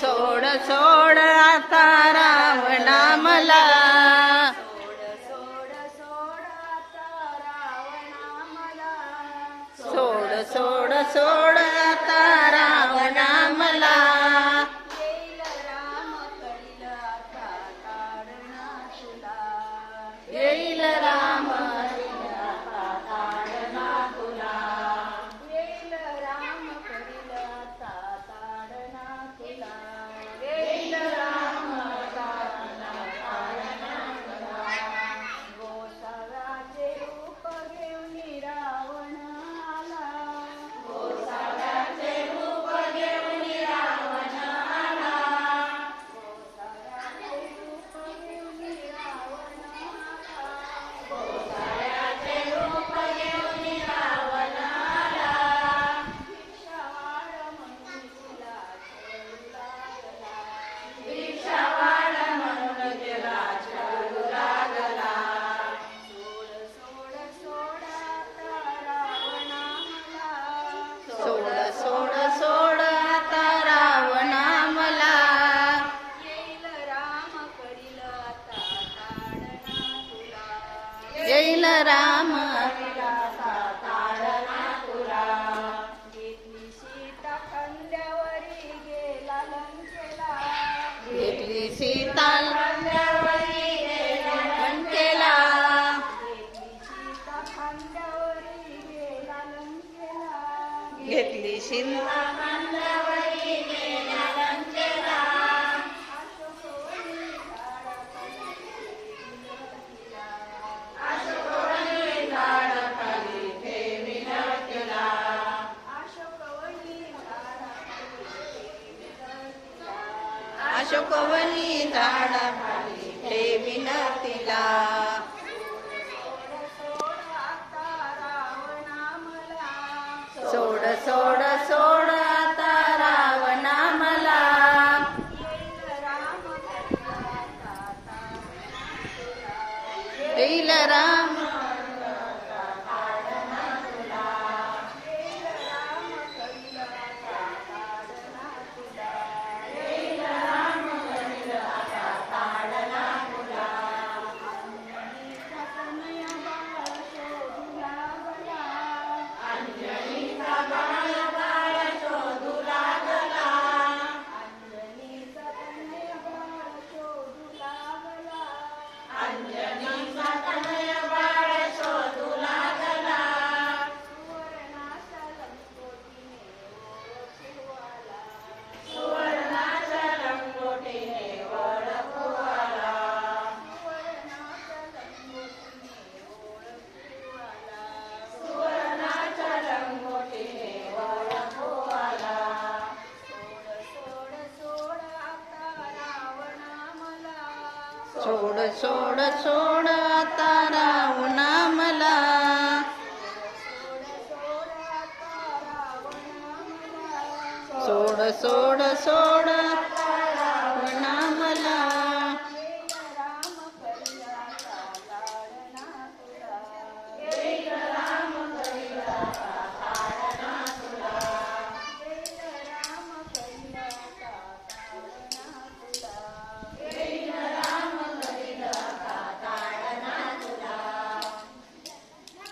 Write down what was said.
सोड सोड आता. येईल राम. घेतली सीता केला घेतली अशोकवनी झाडा ठेविन तिला सोड सोड सोड आता रावणा मला येईल राम सोड सोड सोड आता रावणा मला सोड सोड सोड